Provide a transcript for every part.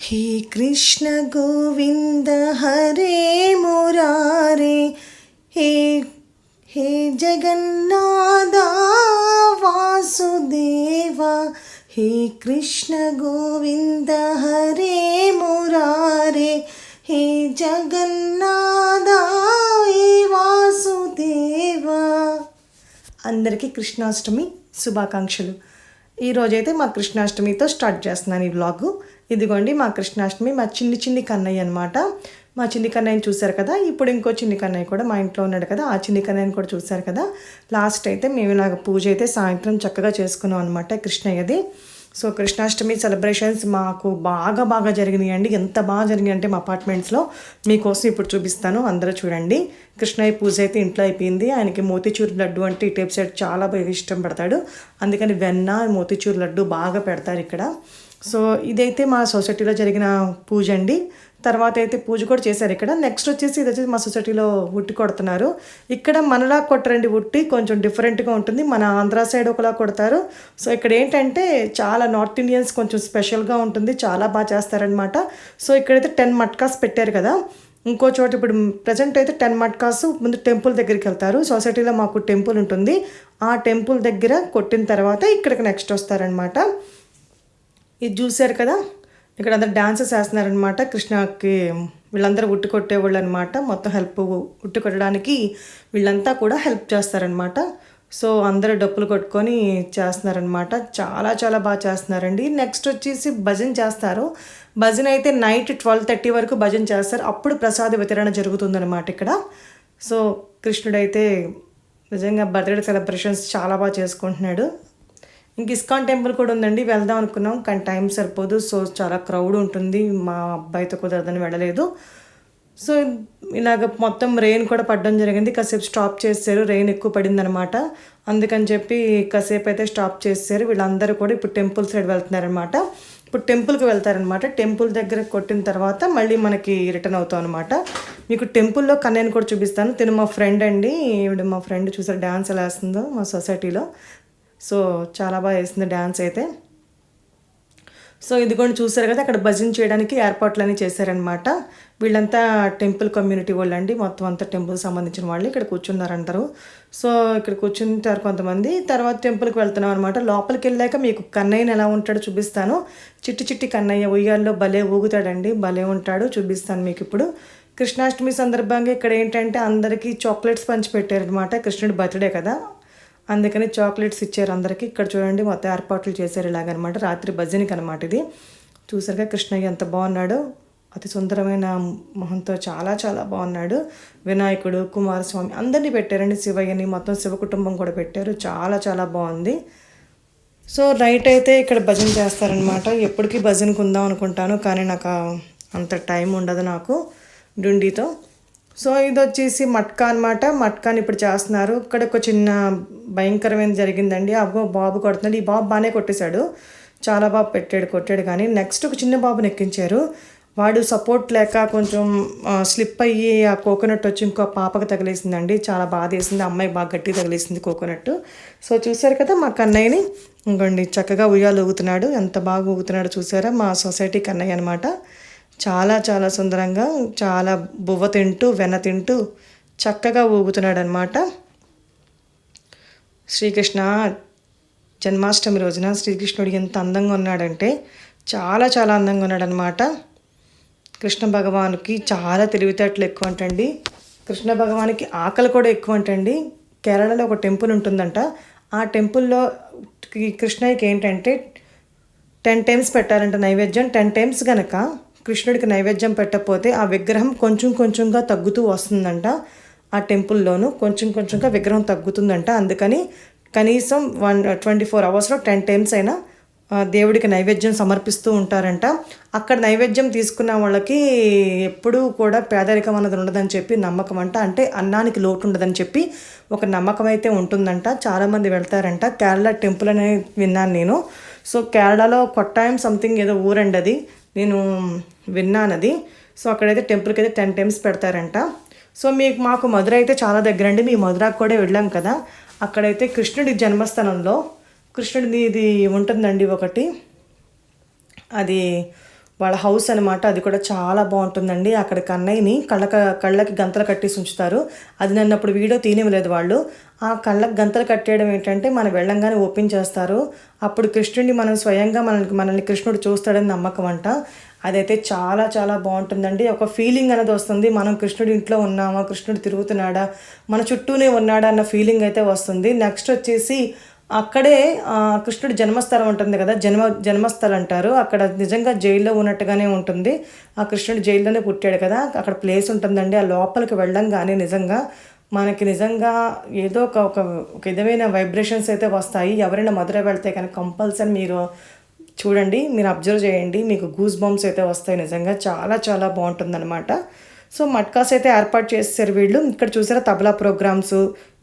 हे कृष्ण गोविन्द हरे मुरारे हे हे जगन्नाथ वासुदेवा हे कृष्ण गोविन्द हरे मुरारे हे జగన్నాథ హే వాసుదేవా అందరికీ కృష్ణాష్టమి శుభాకాంక్షలు ఈరోజైతే మా కృష్ణాష్టమితో స్టార్ట్ చేస్తున్నాను ఈ వ్లాగు ఇదిగోండి మా కృష్ణాష్టమి మా చిన్ని చిన్ని కన్నయ్య అనమాట మా చిన్ని కన్నయ్యని చూశారు కదా ఇప్పుడు ఇంకో చిన్ని కన్నయ్య కూడా మా ఇంట్లో ఉన్నాడు కదా ఆ చిన్ని కన్నయ్యని కూడా చూశారు కదా. లాస్ట్ అయితే మేము నాకు పూజ అయితే సాయంత్రం చక్కగా చేసుకున్నాం అనమాట కృష్ణయ్యది. సో కృష్ణాష్టమి సెలబ్రేషన్స్ మాకు బాగా బాగా జరిగినాయి అండి ఎంత బాగా జరిగినాయి అంటే మా అపార్ట్మెంట్స్లో మీకోసం ఇప్పుడు చూపిస్తాను. అందరూ చూడండి. కృష్ణయ్య పూజ అయితే ఇంట్లో అయిపోయింది. ఆయనకి మోతిచూర్ లడ్డు అంటే ఈ టైప్ సైడ్ చాలా బాగా ఇష్టం పడతాడు. అందుకని వెన్న మోతిచూర్ లడ్డు బాగా పెడతారు ఇక్కడ. సో ఇదైతే మా సొసైటీలో జరిగిన పూజ అండి. తర్వాత అయితే పూజ కూడా చేశారు ఇక్కడ. నెక్స్ట్ వచ్చేసి ఇది వచ్చేసి మా సొసైటీలో ఉట్టి కొడుతున్నారు. ఇక్కడ మనలా కొట్టరండి ఉట్టి. కొంచెం డిఫరెంట్గా ఉంటుంది. మన ఆంధ్ర సైడ్ ఒకలా కొడతారు. సో ఇక్కడ ఏంటంటే చాలా నార్త్ ఇండియన్స్ కొంచెం స్పెషల్గా ఉంటుంది. చాలా బాగా చేస్తారనమాట సో ఇక్కడైతే టెన్ మట్కాస్ పెట్టారు కదా. ఇంకో చోట ఇప్పుడు ప్రజెంట్ అయితే టెన్ మట్కాస్ ముందు టెంపుల్ దగ్గరికి వెళ్తారు. సొసైటీలో మాకు టెంపుల్ ఉంటుంది. ఆ టెంపుల్ దగ్గర కొట్టిన తర్వాత ఇక్కడికి నెక్స్ట్ వస్తారనమాట ఇది చూశారు కదా? ఇక్కడ అందరు డాన్సెస్ వేస్తున్నారనమాట కృష్ణకి వీళ్ళందరూ ఉట్టు కొట్టేవాళ్ళు అనమాట మొత్తం హెల్ప్ ఉట్టు కొట్టడానికి వీళ్ళంతా కూడా హెల్ప్ చేస్తారనమాట సో అందరూ డప్పులు కొట్టుకొని చేస్తున్నారనమాట చాలా చాలా బాగా చేస్తున్నారండి. నెక్స్ట్ వచ్చేసి భజన చేస్తారు. భజన అయితే నైట్ ట్వెల్వ్ థర్టీ వరకు భజన చేస్తారు. అప్పుడు ప్రసాద వితరణ జరుగుతుందన్నమాట ఇక్కడ. సో కృష్ణుడైతే నిజంగా బర్త్డే సెలబ్రేషన్స్ చాలా బాగా చేసుకుంటున్నాడు. ఇంక ఇస్కాన్ టెంపుల్ కూడా ఉందండి. వెళ్దాం అనుకున్నాం. కానీ టైం సరిపోదు. సో చాలా క్రౌడ్ ఉంటుంది. మా అబ్బాయితో కుదరదని వెళ్ళలేదు. సో ఇలాగ మొత్తం రెయిన్ కూడా పడడం జరిగింది. కాసేపు స్టాప్ చేశారు రెయిన్ ఎక్కువ పడిందనమాట అందుకని చెప్పి కాసేపు అయితే స్టాప్ చేశారు వీళ్ళందరూ కూడా ఇప్పుడు టెంపుల్ సైడ్ వెళ్తున్నారనమాట ఇప్పుడు టెంపుల్కి వెళ్తారనమాట టెంపుల్ దగ్గర కొట్టిన తర్వాత మళ్ళీ మనకి రిటర్న్ అవుతాం అనమాట మీకు టెంపుల్లో కన్నయ్యని కూడా చూపిస్తాను. తిను మా ఫ్రెండ్ అండి. ఈవిడ మా ఫ్రెండ్ చూసారు. డ్యాన్స్ ఎలా వేస్తుందో మా సొసైటీలో సో చాలా బాగా వేసింది డ్యాన్స్ అయితే. సో ఇది కూడా చూసారు కదా అక్కడ భజన చేయడానికి ఏర్పాట్లన్నీ చేశారనమాట వీళ్ళంతా టెంపుల్ కమ్యూనిటీ వాళ్ళు అండి మొత్తం అంతా టెంపుల్ సంబంధించిన వాళ్ళు ఇక్కడ కూర్చున్నారంటారు సో ఇక్కడ కూర్చుంటారు కొంతమంది. తర్వాత టెంపుల్కి వెళ్తున్నాం అనమాట లోపలికి వెళ్ళాక మీకు కన్నయ్యని ఎలా ఉంటాడో చూపిస్తాను. చిట్టి చిట్టి కన్నయ్య ఉయ్యాల్లో భలే ఊగుతాడండి. భలే ఉంటాడు చూపిస్తాను మీకు ఇప్పుడు. కృష్ణాష్టమి సందర్భంగా ఇక్కడ ఏంటంటే అందరికీ చాక్లెట్స్ పంచిపెట్టారనమాట కృష్ణుడి బర్త్డే కదా. అందుకని చాక్లెట్స్ ఇచ్చారు అందరికీ. ఇక్కడ చూడండి మొత్తం ఏర్పాట్లు చేశారు ఇలాగనమాట. రాత్రి భజనకి అనమాట ఇది. చూసారుగా కృష్ణయ్య ఎంత బాగున్నాడు. అతి సుందరమైన మొహంతో చాలా చాలా బాగున్నాడు. వినాయకుడు కుమారస్వామి అందరినీ పెట్టారండి. శివయ్యని మొత్తం శివ కుటుంబం కూడా పెట్టారు. చాలా చాలా బాగుంది. సో నైట్ అయితే ఇక్కడ భజన చేస్తారనమాట. ఎప్పటికీ భజనకు ఉందాం అనుకుంటాను కానీ నాకు అంత టైం ఉండదు నాకు డుండితో. సో ఇది వచ్చేసి మట్కా అనమాట మట్కాని ఇప్పుడు చేస్తున్నారు. ఇక్కడ ఒక చిన్న భయంకరమైన జరిగిందండి. అబ్బో బాబు కొడుతున్నాడు. ఈ బాబు బాగానే కొట్టేశాడు. చాలా బాబు పెట్టాడు కొట్టాడు కానీ నెక్స్ట్ ఒక చిన్న బాబుని ఎక్కించారు. వాడు సపోర్ట్ లేక కొంచెం స్లిప్ అయ్యి ఆ కోకోనట్ వచ్చి ఇంకో పాపకు తగిలేసిందండి. చాలా బాధ వేసింది అమ్మాయి బాగా గట్టి తగిలేసింది కోకోనట్. సో చూసారు కదా మా కన్నయ్యని. ఇంకోండి చక్కగా ఉయ్యాలు ఊగుతున్నాడు. ఎంత బాగా ఊగుతున్నాడో చూసారా మా సొసైటీ కన్నయ్య అనమాట చాలా చాలా సుందరంగా చాలా బువ్వ తింటూ వెన్న తింటూ చక్కగా ఊగుతున్నాడు అనమాట శ్రీకృష్ణ జన్మాష్టమి రోజున శ్రీకృష్ణుడు ఎంత అందంగా ఉన్నాడంటే చాలా చాలా అందంగా ఉన్నాడనమాట. కృష్ణ భగవానుకి చాలా తెలివితేటలు ఎక్కువ అంటండి కృష్ణ భగవానికి ఆకలి కూడా ఎక్కువ అంటండి కేరళలో ఒక టెంపుల్ ఉంటుందంట. ఆ టెంపుల్లో కృష్ణయ్యకి ఏంటంటే టెన్ టైమ్స్ పెట్టారంట నైవేద్యం. టెన్ టైమ్స్ కనుక కృష్ణుడికి నైవేద్యం పెట్టకపోతే ఆ విగ్రహం కొంచెం కొంచెంగా తగ్గుతూ వస్తుందంట. ఆ టెంపుల్లోనూ కొంచెం కొంచెంగా విగ్రహం తగ్గుతుందంట. అందుకని కనీసం వన్ ట్వంటీ ఫోర్ అవర్స్లో టెన్ టైమ్స్ అయినా దేవుడికి నైవేద్యం సమర్పిస్తూ ఉంటారంట. అక్కడ నైవేద్యం తీసుకున్న వాళ్ళకి ఎప్పుడూ కూడా పేదరికం అన్నది ఉండదని చెప్పి నమ్మకం అంట. అంటే అన్నానికి లోటు ఉండదని చెప్పి ఒక నమ్మకం అయితే ఉంటుందంట. చాలామంది వెళ్తారంట. కేరళ టెంపుల్ అనేది విన్నాను నేను. సో కేరళలో కొట్టాయం సంథింగ్ ఏదో ఊరండి అది నేను విన్నాను అది సో అక్కడైతే టెంపుల్కి అయితే టెన్ టైమ్స్ పెడతారంట. సో మీకు మాకు మధుర అయితే చాలా దగ్గర అండి మీ మధురకు కూడా వెళ్ళాం కదా. అక్కడైతే కృష్ణుడి జన్మస్థానంలో కృష్ణుడిది ఇది ఉంటుందండి ఒకటి. అది వాళ్ళ హౌస్ అనమాట అది కూడా చాలా బాగుంటుందండి. అక్కడ కన్నయ్యని కళ్ళక కళ్ళకి గంతలు కట్టేసి ఉంచుతారు. అది నన్ను అప్పుడు వీడియో తీనివ్వలేదు వాళ్ళు. ఆ కళ్ళకి గంతలు కట్టేయడం ఏంటంటే మనం వెళ్ళంగానే ఓపెన్ చేస్తారు. అప్పుడు కృష్ణుడిని మనం స్వయంగా మనల్ని మనల్ని కృష్ణుడు చూస్తాడని నమ్మకం అంట. అదైతే చాలా చాలా బాగుంటుందండి. ఒక ఫీలింగ్ అనేది వస్తుంది. మనం కృష్ణుడి ఇంట్లో ఉన్నామా కృష్ణుడు తిరుగుతున్నాడా మన చుట్టూనే ఉన్నాడా అన్న ఫీలింగ్ అయితే వస్తుంది. నెక్స్ట్ వచ్చేసి అక్కడే కృష్ణుడి జన్మస్థలం ఉంటుంది కదా జన్మ జన్మస్థలం అంటారు. అక్కడ నిజంగా జైల్లో ఉన్నట్టుగానే ఉంటుంది. ఆ కృష్ణుడు జైల్లోనే పుట్టాడు కదా అక్కడ ప్లేస్ ఉంటుందండి. ఆ లోపలికి వెళ్ళంగానే నిజంగా మనకి నిజంగా ఏదో ఒక ఒక విధమైన వైబ్రేషన్స్ అయితే వస్తాయి. ఎవరైనా మధుర వెళ్తే కనుక కంపల్సరీ మీరు చూడండి మీరు అబ్జర్వ్ చేయండి. మీకు గూస్ బంప్స్ అయితే వస్తాయి నిజంగా. చాలా చాలా బాగుంటుందన్నమాట. సో మట్కాస్ అయితే ఏర్పాటు చేశారు వీళ్ళు. ఇక్కడ చూసారా తబలా ప్రోగ్రామ్స్.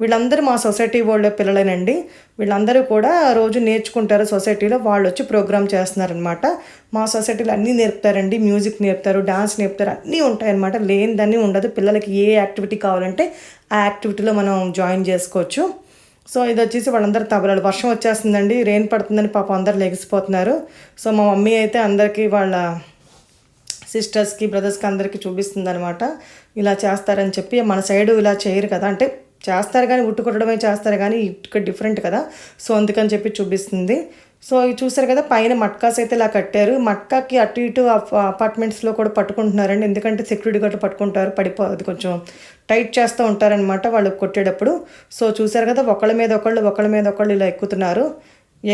వీళ్ళందరూ మా సొసైటీ వాళ్ళ పిల్లలేనండి. వీళ్ళందరూ కూడా రోజు నేర్చుకుంటారు సొసైటీలో. వాళ్ళు వచ్చి ప్రోగ్రామ్ చేస్తున్నారనమాట మా సొసైటీలో అన్నీ నేర్పుతారండి. మ్యూజిక్ నేర్పుతారు డాన్స్ నేర్పుతారు. అన్నీ ఉంటాయన్నమాట. లేనిదన్నీ ఉండదు. పిల్లలకి ఏ యాక్టివిటీ కావాలంటే ఆ యాక్టివిటీలో మనం జాయిన్ చేసుకోవచ్చు. సో ఇది వచ్చేసి వాళ్ళందరూ తబలాలు. వర్షం వచ్చేస్తుందండి. రెయిన్ పడుతుందని పాపం అందరు లెగిసిపోతున్నారు. సో మా మమ్మీ అయితే అందరికీ వాళ్ళ సిస్టర్స్కి బ్రదర్స్కి అందరికీ చూపిస్తుంది అనమాట ఇలా చేస్తారని చెప్పి మన సైడు ఇలా చేయరు కదా. అంటే చేస్తారు కానీ ఉట్టు కొట్టడమే చేస్తారు కానీ ఇక్కడ డిఫరెంట్ కదా. సో అందుకని చెప్పి చూపిస్తుంది. సో ఇవి చూసారు కదా పైన మట్కాస్ అయితే ఇలా కట్టారు. మట్కాకి అటు ఇటు అపార్ట్మెంట్స్లో కూడా పట్టుకుంటున్నారండి. ఎందుకంటే సెక్యూరిటీ గార్డు పట్టుకుంటారు. పడిపో అది కొంచెం టైట్ చేస్తూ ఉంటారనమాట వాళ్ళు కొట్టేటప్పుడు. సో చూసారు కదా ఒకళ్ళ మీద ఒకళ్ళు ఒకళ్ళ మీద ఒకళ్ళు ఇలా ఎక్కుతున్నారు.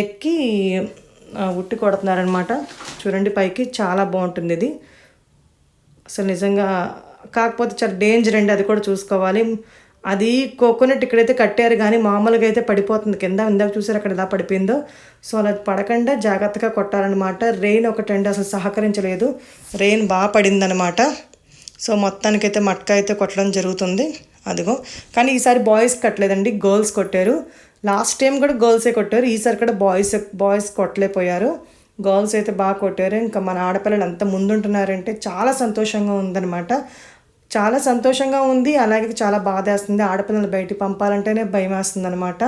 ఎక్కి ఉట్టి కొడుతున్నారనమాట చూడండి పైకి చాలా బాగుంటుంది ఇది. అసలు నిజంగా కాకపోతే చాలా డేంజర్ అండి అది కూడా చూసుకోవాలి. అది కోకోనట్ ఇక్కడైతే కట్టారు కానీ మామూలుగా అయితే పడిపోతుంది. కింద ఇందాక చూసారు అక్కడ ఎలా పడిపోయిందో. సో అలా పడకుండా జాగ్రత్తగా కొట్టాలన్నమాట. రెయిన్ ఒకటండి అసలు సహకరించలేదు. రెయిన్ బాగా పడిందనమాట సో మొత్తానికైతే మట్క అయితే కొట్టడం జరుగుతుంది. అదిగో. కానీ ఈసారి బాయ్స్ కట్టలేదండి గర్ల్స్ కొట్టారు. లాస్ట్ టైం కూడా గర్ల్సే కొట్టారు ఈసారి కూడా బాయ్స్ బాయ్స్ కొట్టలేకపోయారు. గర్ల్స్ అయితే బాగా కొట్టారు. ఇంకా మన ఆడపిల్లలు అంత ముందుంటున్నారంటే చాలా సంతోషంగా ఉందన్నమాట. చాలా సంతోషంగా ఉంది. అలాగే చాలా బాధేస్తుంది. ఆడపిల్లలు బయటికి పంపాలంటేనే భయం వేస్తుంది అనమాట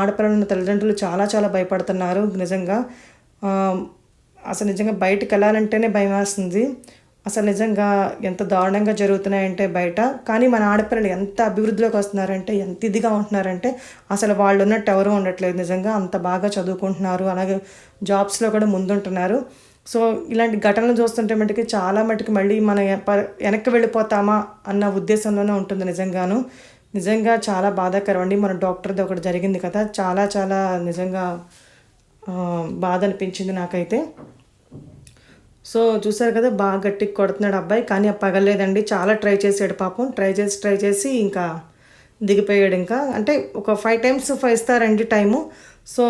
ఆడపిల్లల తల్లిదండ్రులు చాలా చాలా భయపడుతున్నారు నిజంగా. అసలు నిజంగా బయటకు వెళ్ళాలంటేనే భయం వేస్తుంది అసలు నిజంగా ఎంత దారుణంగా జరుగుతున్నాయంటే బయట. కానీ మన ఆడపిల్లలు ఎంత అభివృద్ధిలోకి వస్తున్నారంటే ఎంత ఇదిగా ఉంటున్నారంటే అసలు వాళ్ళు ఉన్నట్టు ఎవరూ ఉండట్లేదు నిజంగా. అంత బాగా చదువుకుంటున్నారు. అలాగే జాబ్స్లో కూడా ముందుంటున్నారు. సో ఇలాంటి ఘటనలు చూస్తుంటే మటుకి చాలా మటుకు మళ్ళీ మన ప- వెనక్కి వెళ్ళిపోతామా అన్న ఉద్దేశంలోనే ఉంటుంది నిజంగాను. నిజంగా చాలా బాధాకరం అండి. మన డాక్టర్ది ఒకటి జరిగింది కదా. చాలా చాలా నిజంగా బాధ అనిపించింది నాకైతే. సో చూసారు కదా బాగా గట్టిగా కొడుతున్నాడు అబ్బాయి. కానీ ఆ పగలేదండి. చాలా ట్రై చేసాడు పాపం. ట్రై చేసి ట్రై చేసి ఇంకా దిగిపోయాడు ఇంకా. అంటే ఒక ఫైవ్ టైమ్స్ ఫైవ్ ఇస్తారండి టైము. సో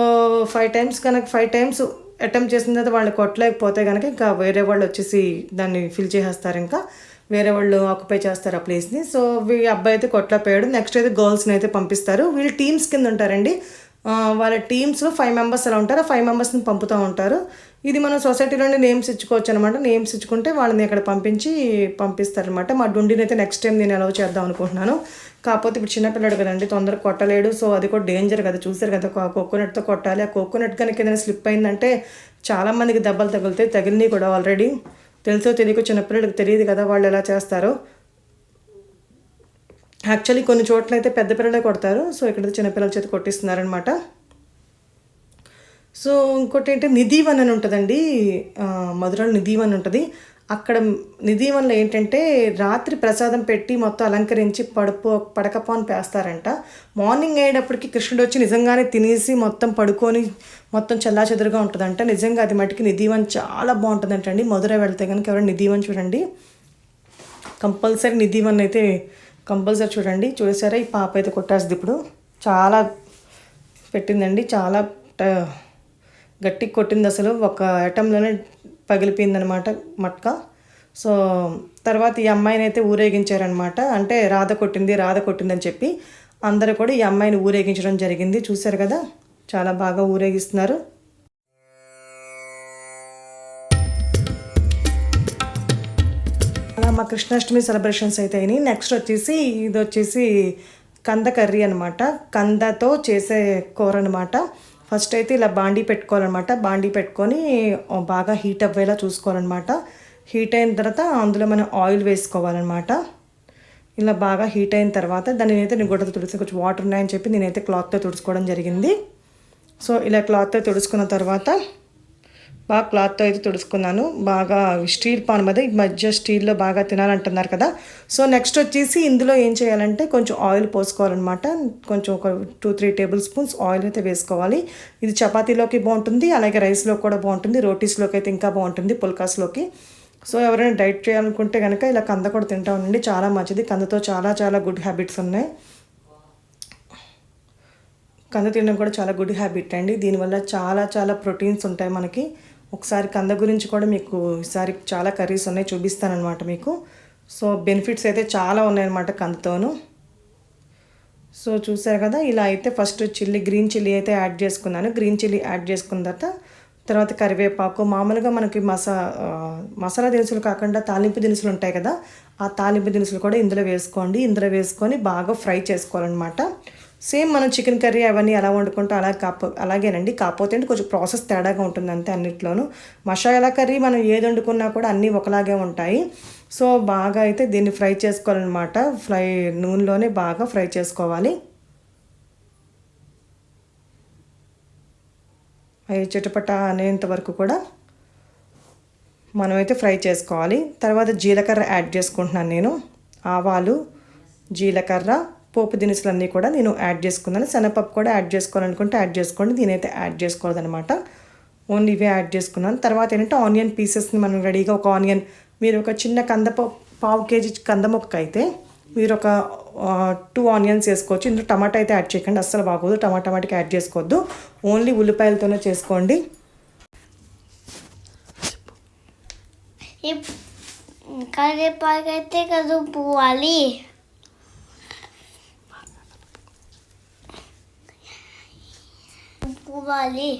ఫైవ్ టైమ్స్ కనుక ఫైవ్ టైమ్స్ అటెంప్ట్ చేసిన తర్వాత వాళ్ళు కొట్టలేకపోతే కనుక ఇంకా వేరే వాళ్ళు వచ్చేసి దాన్ని ఫిల్ చేసేస్తారు ఇంకా. వేరే వాళ్ళు ఆక్యుపై చేస్తారు ఆ ప్లేస్ని. సో వీ అబ్బాయి అయితే కొట్టలేకపోయాడు. నెక్స్ట్ అయితే గర్ల్స్ని అయితే పంపిస్తారు. వీళ్ళు టీమ్స్ కింద ఉంటారండి. వాళ్ళ టీమ్స్లో ఫైవ్ మెంబర్స్ అలా ఉంటారు. ఆ ఫైవ్ మెంబర్స్ని పంపుతూ ఉంటారు. ఇది మనం సొసైటీలోనే నేమ్స్ ఇచ్చుకోవచ్చు అనమాట నేమ్స్ ఇచ్చుకుంటే వాళ్ళని అక్కడ పంపించి పంపిస్తారనమాట మా డుండిని అయితే నెక్స్ట్ టైం నేను అలవ్ చేద్దాం అనుకుంటున్నాను. కాకపోతే ఇప్పుడు చిన్నపిల్లడు కదండి తొందరగా కొట్టలేడు. సో అది కూడా డేంజర్ కదా. చూసారు కదా ఆ కోకోనట్తో కొట్టాలి. ఆ కోకోనట్ కనుక ఏదైనా స్లిప్ అయిందంటే చాలా మందికి దెబ్బలు తగులుతాయి. తగిలినాయి కూడా ఆల్రెడీ తెలుసో తెలియకో చిన్నపిల్లలకు తెలియదు కదా వాళ్ళు ఎలా చేస్తారో. యాక్చువల్లీ కొన్ని చోట్ల అయితే పెద్ద పిల్లలే కొడతారు. సో ఇక్కడ చిన్నపిల్లల చేతి కొట్టిస్తున్నారనమాట సో ఇంకోటి ఏంటి నిధివన్ అని ఉంటుందండి. మధురలో నిధివన్ ఉంటుంది. అక్కడ నిధివన్లో ఏంటంటే రాత్రి ప్రసాదం పెట్టి మొత్తం అలంకరించి పడుకో పడకపోని పేస్తారంట. మార్నింగ్ అయ్యేటప్పటికి కృష్ణుడు వచ్చి నిజంగానే తినేసి మొత్తం పడుకొని మొత్తం చల్లా చెదురుగా ఉంటుందంట. నిజంగా అది మటుకి నిధివన్ చాలా బాగుంటుందంటండి మధుర వెళ్తే కనుక ఎవరైనా నిధివన్ చూడండి. కంపల్సరీ నిధివన్ అయితే కంపల్సరీ చూడండి. చూసారా? ఈ పాప అయితే కొట్టేస్తుంది ఇప్పుడు. చాలా పెట్టిందండి. చాలా గట్టి కొట్టింది అసలు. ఒక ఐటంలోనే పగిలిపోయిందనమాట మట్క. సో తర్వాత ఈ అమ్మాయిని అయితే ఊరేగించారనమాట అంటే రాధ కొట్టింది రాధ కొట్టిందని చెప్పి అందరూ కూడా ఈ అమ్మాయిని ఊరేగించడం జరిగింది. చూశారు కదా? చాలా బాగా ఊరేగిస్తున్నారు. అలా మా కృష్ణాష్టమి సెలబ్రేషన్స్ అయితే అయినాయి. నెక్స్ట్ వచ్చేసి ఇది వచ్చేసి కంద కర్రీ అనమాట కందతో చేసే కూర అనమాట ఫస్ట్ అయితే ఇలా బాండీ పెట్టుకోవాలన్నమాట. బాండీ పెట్టుకొని బాగా హీట్ అవ్వేలా చూసుకోవాలన్నమాట. హీట్ అయిన తర్వాత అందులో మనం ఆయిల్ వేసుకోవాలన్నమాట. ఇలా బాగా హీట్ అయిన తర్వాత దాన్ని నేనైతే నేను గుడ్డతో తుడిసి కొంచెం వాటర్ ఉన్నాయని చెప్పి నేనైతే క్లాత్తో తుడుచుకోవడం జరిగింది. సో ఇలా క్లాత్తో తుడుచుకున్న తర్వాత బాగా క్లాత్తో అయితే తుడుచుకున్నాను. బాగా స్టీల్ పాన్ మీద ఈ మధ్య స్టీల్లో బాగా తినాలంటున్నారు కదా. సో నెక్స్ట్ వచ్చేసి ఇందులో ఏం చేయాలంటే కొంచెం ఆయిల్ పోసుకోవాలన్నమాట. కొంచెం ఒక two three tablespoons oil అయితే వేసుకోవాలి. ఇది చపాతీలోకి బాగుంటుంది అలాగే రైస్లో కూడా బాగుంటుంది రోటీస్లోకి అయితే ఇంకా బాగుంటుంది పుల్కాస్లోకి. సో ఎవరైనా డైట్ చేయాలనుకుంటే కనుక ఇలా కంద కూడా తింటా ఉండండి. చాలా మంచిది. కందతో చాలా చాలా గుడ్ హ్యాబిట్స్ ఉన్నాయి. కంద తినడం కూడా చాలా గుడ్ హ్యాబిట్ అండి. దీనివల్ల చాలా చాలా ప్రోటీన్స్ ఉంటాయి మనకి. ఒకసారి కంద గురించి కూడా మీకు ఈసారి చాలా కర్రీస్ ఉన్నాయి చూపిస్తానమాట మీకు. సో బెనిఫిట్స్ అయితే చాలా ఉన్నాయన్నమాట కందతోను. సో చూసారు కదా ఇలా అయితే ఫస్ట్ చిల్లీ గ్రీన్ చిల్లీ అయితే యాడ్ చేసుకున్నాను. గ్రీన్ చిల్లీ యాడ్ చేసుకున్న తర్వాత తర్వాత కరివేపాకు. మామూలుగా మనకి మసా మసాలా దినుసులు కాకుండా తాలింపు దినుసులు ఉంటాయి కదా ఆ తాలింపు దినుసులు కూడా ఇందులో వేసుకోండి. ఇందులో వేసుకొని బాగా ఫ్రై చేసుకోవాలన్నమాట. సేమ్ మనం చికెన్ కర్రీ అవన్నీ ఎలా వండుకుంటాం అలా కాపో అలాగేనండి. కాకపోతే అంటే కొంచెం ప్రాసెస్ తేడాగా ఉంటుంది అంతే అన్నిట్లోనూ. మసాలా కర్రీ మనం ఏది వండుకున్నా కూడా అన్నీ ఒకలాగే ఉంటాయి. సో బాగా అయితే దీన్ని ఫ్రై చేసుకోవాలన్నమాట. ఫ్రై నూనెలోనే బాగా ఫ్రై చేసుకోవాలి. అవి చిటపట అనేంత వరకు కూడా మనమైతే ఫ్రై చేసుకోవాలి. తర్వాత జీలకర్ర యాడ్ చేసుకుంటున్నాను నేను. ఆవాలు జీలకర్ర పోపు దినుసులన్నీ కూడా నేను యాడ్ చేసుకున్నాను. శనగపప్పు కూడా యాడ్ చేసుకోవాలనుకుంటే యాడ్ చేసుకోండి. దీనైతే యాడ్ చేసుకోవద్దనమాట ఓన్లీ ఇవే యాడ్ చేసుకున్నాను. తర్వాత ఏంటంటే ఆనియన్ పీసెస్ని మనం రెడీగా ఒక ఆనియన్ మీరు ఒక చిన్న కందపప్పు పావు కేజీ కందమొక్క అయితే మీరు ఒక టూ ఆనియన్స్ వేసుకోవచ్చు. ఇందులో టమాటా అయితే యాడ్ చేయకండి. అస్సలు బాగోదు. టమాటా టమాటాకి యాడ్ చేసుకోవద్దు. ఓన్లీ ఉల్లిపాయలతోనే చేసుకోండి. కరివేపాకు అయితే కదుపుకోవాలి కలుపుకోవాలి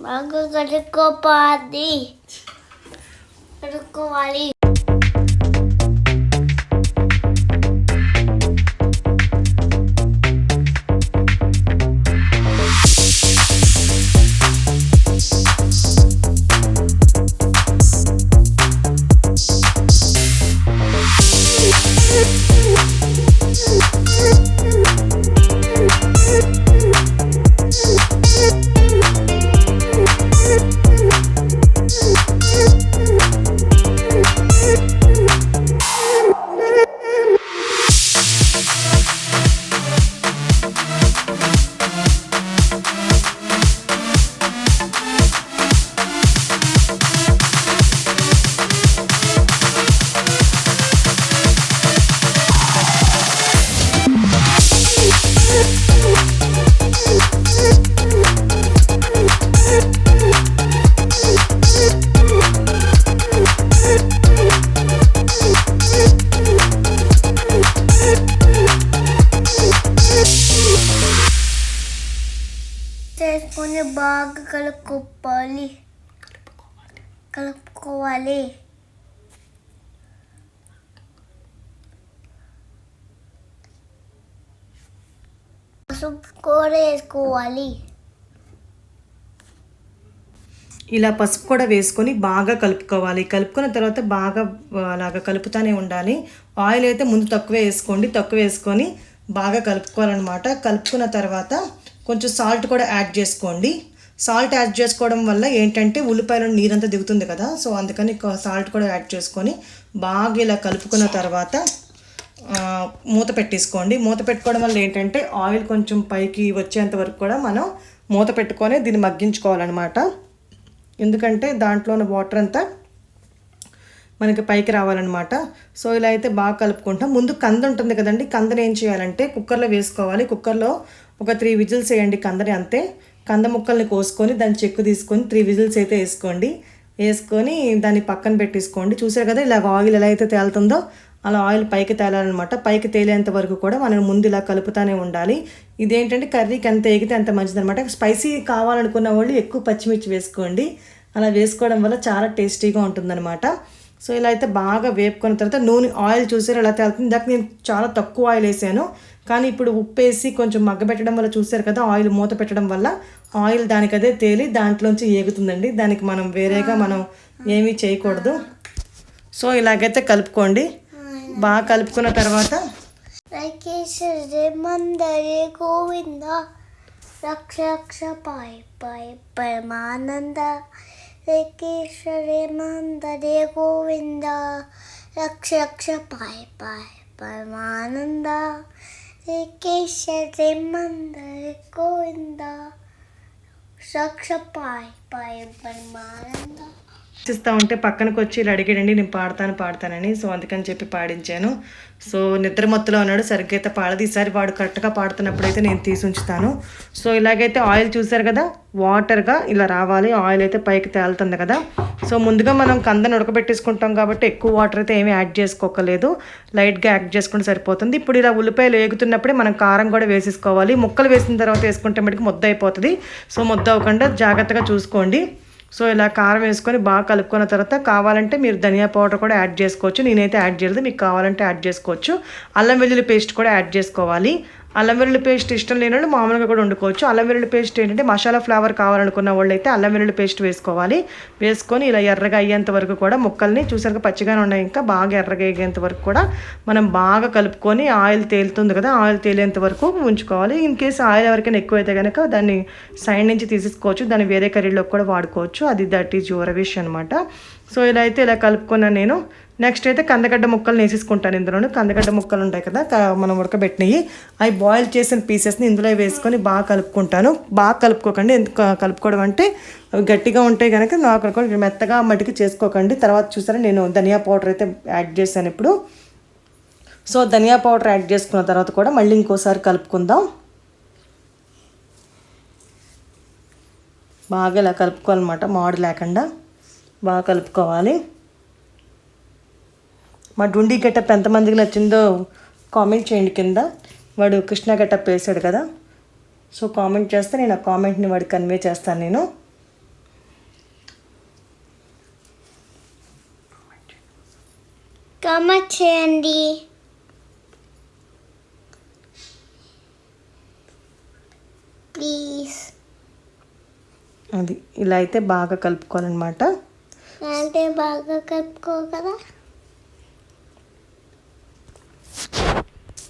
బాగా కడుక్కోపాలి కడుక్కోవాలి కలుపుకోవాలి పసుపు కూర వేసుకోవాలి ఇలా పసుపు కూడా వేసుకొని బాగా కలుపుకోవాలి. కలుపుకున్న తర్వాత బాగా అలాగా కలుపుతూనే ఉండాలి. ఆయిల్ అయితే ముందు తక్కువ వేసుకోండి. తక్కువ వేసుకొని బాగా కలుపుకోవాలన్నమాట. కలుపుకున్న తర్వాత కొంచెం సాల్ట్ కూడా యాడ్ చేసుకోండి. సాల్ట్ యాడ్ చేసుకోవడం వల్ల ఏంటంటే ఉల్లిపాయలో నీరంతా దిగుతుంది కదా సో అందుకని సాల్ట్ కూడా యాడ్ చేసుకొని బాగా ఇలా కలుపుకున్న తర్వాత మూత పెట్టేసుకోండి. మూత పెట్టుకోవడం వల్ల ఏంటంటే ఆయిల్ కొంచెం పైకి వచ్చేంత వరకు కూడా మనం మూత పెట్టుకొని దీన్ని మగ్గించుకోవాలన్నమాట. ఎందుకంటే దాంట్లో ఉన్న వాటర్ అంతా మనకి పైకి రావాలన్నమాట. సో ఇలా అయితే బాగా కలుపుకుంటాం. ముందు కంద ఉంటుంది కదండి కందని ఏం చేయాలంటే కుక్కర్లో వేసుకోవాలి. కుక్కర్లో ఒక త్రీ విజిల్స్ వేయండి కందని అంతే. కంద ముక్కల్ని కోసుకొని దాన్ని చెక్కు తీసుకొని త్రీ విజిల్స్ అయితే వేసుకోండి. వేసుకొని దాన్ని పక్కన పెట్టేసుకోండి. చూసారు కదా ఇలా ఆయిల్ ఎలా అయితే తేలుతుందో అలా ఆయిల్ పైకి తేలాలన్నమాట. పైకి తేలేంత వరకు కూడా మనం ముందు ఇలా కలుపుతానే ఉండాలి. ఇదేంటంటే కర్రీకి ఎంత ఎగితే అంత మంచిది అనమాట స్పైసీ కావాలనుకున్న వాళ్ళు ఎక్కువ పచ్చిమిర్చి వేసుకోండి. అలా వేసుకోవడం వల్ల చాలా టేస్టీగా ఉంటుందన్నమాట. సో ఇలా అయితే బాగా వేపుకున్న తర్వాత నూనె ఆయిల్ చూసారు ఎలా తేలుతుంది? ఇందాక నేను చాలా తక్కువ ఆయిల్ వేసాను. కానీ ఇప్పుడు ఉప్పు వేసి కొంచెం మగ్గబెట్టడం వల్ల చూసారు కదా ఆయిల్ మూత పెట్టడం వల్ల ఆయిల్ దానికదే తేలి దాంట్లోంచి ఏగుతుందండి. దానికి మనం వేరేగా మనం ఏమీ చేయకూడదు. సో ఇలాగైతే కలుపుకోండి. బాగా కలుపుకున్న తర్వాత రకేశ్వరే గోవింద రక్ష రక్ష పాయ పాయ పరమానంద. రకేశ్వరే గోవింద రక్ష రక్ష పాయ పాయ పరమానంద. రకేశ్వరే మందరే గోవింద రక్ష పాయ పాయ పరమానంద ఇస్తా ఉంటే పక్కనకు వచ్చి ఇలా అడిగాడండి నేను పాడతాను పాడతానని. సో అందుకని చెప్పి పాడించాను. సో నిద్ర మత్తులో ఉన్నాడు. సరిగ్గా అయితే పాడదు. ఈసారి వాడు కరెక్ట్గా పాడుతున్నప్పుడు అయితే నేను తీసి ఉంచుతాను. సో ఇలాగైతే ఆయిల్ చూసారు కదా? వాటర్గా ఇలా రావాలి. ఆయిల్ అయితే పైకి తేలుతుంది కదా? సో ముందుగా మనం కందను ఉడకబెట్టేసుకుంటాం కాబట్టి ఎక్కువ వాటర్ అయితే ఏమీ యాడ్ చేసుకోకలేదు. లైట్గా యాడ్ చేసుకుంటే సరిపోతుంది. ఇప్పుడు ఇలా ఉల్లిపాయలు వేగుతున్నప్పుడే మనం కారం కూడా వేసేసుకోవాలి. ముక్కలు వేసిన తర్వాత వేసుకుంటే మటుకు ముద్ద అయిపోతుంది. సో ముద్ద అవ్వకుండా జాగ్రత్తగా చూసుకోండి. సో ఇలా కారం వేసుకొని బాగా కలుపుకున్న తర్వాత కావాలంటే మీరు ధనియా పౌడర్ కూడా యాడ్ చేసుకోవచ్చు. నేనైతే యాడ్ చేయలేదు. మీకు కావాలంటే యాడ్ చేసుకోవచ్చు. అల్లం వెల్లుల్లి పేస్ట్ కూడా యాడ్ చేసుకోవాలి. అల్లం వెల్లుల్లి పేస్ట్ ఇష్టం లేని వాళ్ళు మామూలుగా కూడా వండుకోవచ్చు. అల్లం వెల్లుల్లి పేస్ట్ ఏంటంటే మసాలా ఫ్లేవర్ కావాలనుకున్న వాళ్ళు అయితే అల్లం వెల్లుల్లి పేస్ట్ వేసుకోవాలి. వేసుకొని ఇలా ఎర్రగా అయ్యేంత వరకు కూడా ముక్కల్ని చూసాక పచ్చిగానే ఉన్నాయి ఇంకా బాగా ఎర్రగా అయ్యేంత వరకు కూడా మనం బాగా కలుపుకొని ఆయిల్ తేలుతుంది కదా ఆయిల్ తేలేంత వరకు ఉంచుకోవాలి. ఇన్ కేసు ఆయిల్ ఎవరికైనా ఎక్కువ అయితే కనుక దాన్ని సైడ్ నుంచి తీసేసుకోవచ్చు. దాన్ని వేరే కర్రీలోకి కూడా వాడుకోవచ్చు. అది దట్ ఈజ్ యువర్ విష్ అనమాట సో ఇలా అయితే ఇలా కలుపుకున్నాను నేను. నెక్స్ట్ అయితే కందగడ్డ ముక్కలు వేసేసుకుంటాను ఇందులోను. కందగడ్డ ముక్కలు ఉంటాయి కదా మనం ఉడకబెట్టినవి అవి బాయిల్ చేసిన పీసెస్ని ఇందులో వేసుకొని బాగా కలుపుకుంటాను. బాగా కలుపుకోకండి. ఎందుకు కలుపుకోవడం అంటే అవి గట్టిగా ఉంటాయి కనుక నాకు కూడా మెత్తగా మట్టికి చేసుకోకండి. తర్వాత చూసారా నేను ధనియా పౌడర్ అయితే యాడ్ చేశాను ఇప్పుడు. సో ధనియా పౌడర్ యాడ్ చేసుకున్న తర్వాత కూడా మళ్ళీ ఇంకోసారి కలుపుకుందాం. బాగా ఇలా కలుపుకోవాలన్నమాట. మాడు లేకుండా బాగా కలుపుకోవాలి. మా డుండి గెటప్ ఎంతమందికి నచ్చిందో కామెంట్ చేయండి కింద. వాడు కృష్ణ గెటప్ వేసాడు కదా. సో కామెంట్ చేస్తే నేను ఆ కామెంట్ని వాడికి కన్వే చేస్తాను నేను. కామెంట్ చేయండి. ప్లీజ్. అది ఇలా అయితే బాగా కలుపుకోవాలన్నమాట. అంటే బాగా కలుపుకో కదా.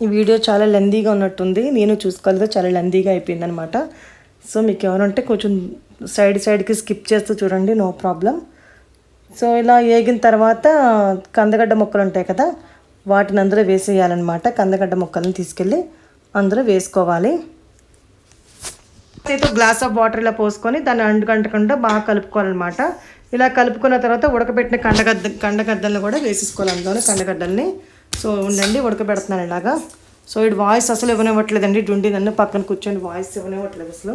ఈ వీడియో చాలా లెందీగా ఉన్నట్టుంది. నేను చూసుకోలేదు చాలా లెందీగా అయిపోయిందనమాట సో మీకు ఎవరంటే కొంచెం సైడ్ సైడ్కి స్కిప్ చేస్తూ చూడండి నో ప్రాబ్లం సో ఇలా వేగిన తర్వాత కందగడ్డ ముక్కలు ఉంటాయి కదా వాటిని అందులో వేసేయాలన్నమాట. కందగడ్డ ముక్కలను తీసుకెళ్ళి అందులో వేసుకోవాలి. అయితే గ్లాస్ ఆఫ్ వాటర్ ఇలా పోసుకొని దాన్ని అంటుకంటకుండా బాగా కలుపుకోవాలన్నమాట. ఇలా కలుపుకున్న తర్వాత ఉడకబెట్టిన కండగద్ద కండగడ్డలను కూడా వేసేసుకోవాలి. అందులోనే కండగడ్డల్ని సో ఉండండి ఉడకబెడుతున్నాను ఇలాగా. సో ఇటు వాయిస్ అసలు ఇవ్వనివ్వట్లేదండి డుండి నన్ను పక్కన కూర్చొని వాయిస్ ఇవ్వనివ్వట్లేదు అసలు.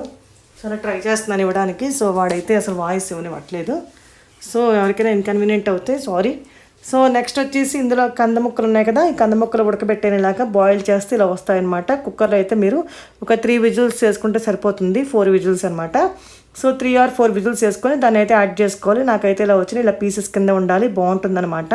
సో నేను ట్రై చేస్తున్నాను ఇవ్వడానికి సో వాడైతే అసలు వాయిస్ ఇవ్వనివ్వట్లేదు. సో ఎవరికైనా ఇన్కన్వీనియంట్ అవుతే సారీ సో నెక్స్ట్ వచ్చేసి ఇందులో కంద ముక్కలు ఉన్నాయి కదా ఈ కంద ముక్కలు ఉడకబెట్టేలాగా బాయిల్ చేస్తే ఇలా వస్తాయన్నమాట. కుక్కర్లో అయితే మీరు ఒక త్రీ విజిల్స్ చేసుకుంటే సరిపోతుంది ఫోర్ విజిల్స్ అనమాట so three or four whistles వేసుకొని దాన్ని అయితే యాడ్ చేసుకోవాలి. నాకైతే ఇలా వచ్చినాయి ఇలా పీసెస్ కింద ఉండాలి బాగుంటుందన్నమాట.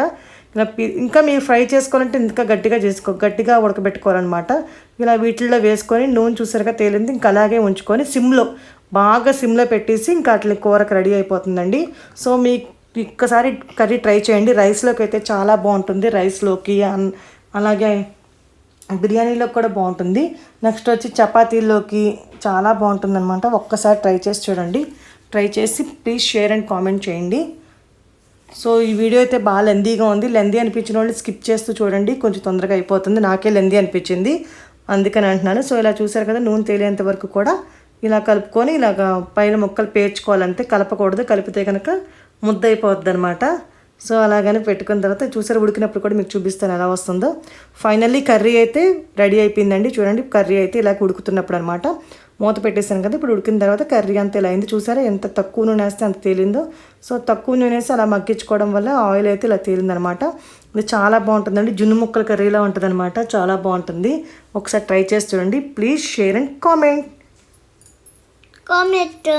ఇలా ఇంకా మీరు ఫ్రై చేసుకోవాలంటే ఇంకా గట్టిగా చేసుకో గట్టిగా ఉడకబెట్టుకోవాలన్నమాట. ఇలా వీటిల్లో వేసుకొని నూనె చూసారుగా తేలింది. ఇంకా అలాగే ఉంచుకొని సిమ్లో బాగా సిమ్లో పెట్టేసి ఇంకా అట్లా కూరకు రెడీ అయిపోతుందండి. సో మీ ఒక్కసారి కర్రీ ట్రై చేయండి. రైస్లోకి అయితే చాలా బాగుంటుంది. రైస్లోకి అన్- అలాగే బిర్యానీలో కూడా బాగుంటుంది. నెక్స్ట్ వచ్చి చపాతీలోకి చాలా బాగుంటుంది అనమాట ఒక్కసారి ట్రై చేసి చూడండి. ట్రై చేసి ప్లీజ్ షేర్ అండ్ కామెంట్ చేయండి. సో ఈ వీడియో అయితే బాగా లెందీగా ఉంది. లెందీ అనిపించిన వాళ్ళు స్కిప్ చేస్తూ చూడండి. కొంచెం తొందరగా అయిపోతుంది. నాకే లెందీ అనిపించింది. అందుకని అంటున్నాను. సో ఇలా చూసారు కదా నూనె తేలేంత వరకు కూడా ఇలా కలుపుకొని ఇలాగ పైన ముక్కలు పేర్చుకోవాలంటే కలపకూడదు. కలిపితే కనుక ముద్ద అయిపోద్ది అనమాట సో అలాగని పెట్టుకున్న తర్వాత చూసారు ఉడికినప్పుడు కూడా మీకు చూపిస్తాను ఎలా వస్తుందో. ఫైనల్లీ కర్రీ అయితే రెడీ అయిపోయిందండి. చూడండి కర్రీ అయితే ఇలా ఉడుకుతున్నప్పుడు అనమాట మూత పెట్టేసాను కదా ఇప్పుడు ఉడికిన తర్వాత కర్రీ అంత ఇలా అయింది చూసారా? ఎంత తక్కువ నూనె వేస్తే అంత తేలిందో. సో తక్కువ నూనె వేసి అలా మగ్గించుకోవడం వల్ల ఆయిల్ అయితే ఇలా తేలిందనమాట. ఇది చాలా బాగుంటుందండి. జున్ను ముక్కల కర్రీలా ఉంటుందన్నమాట చాలా బాగుంటుంది. ఒకసారి ట్రై చేసి చూడండి. Please share and comment. Comment.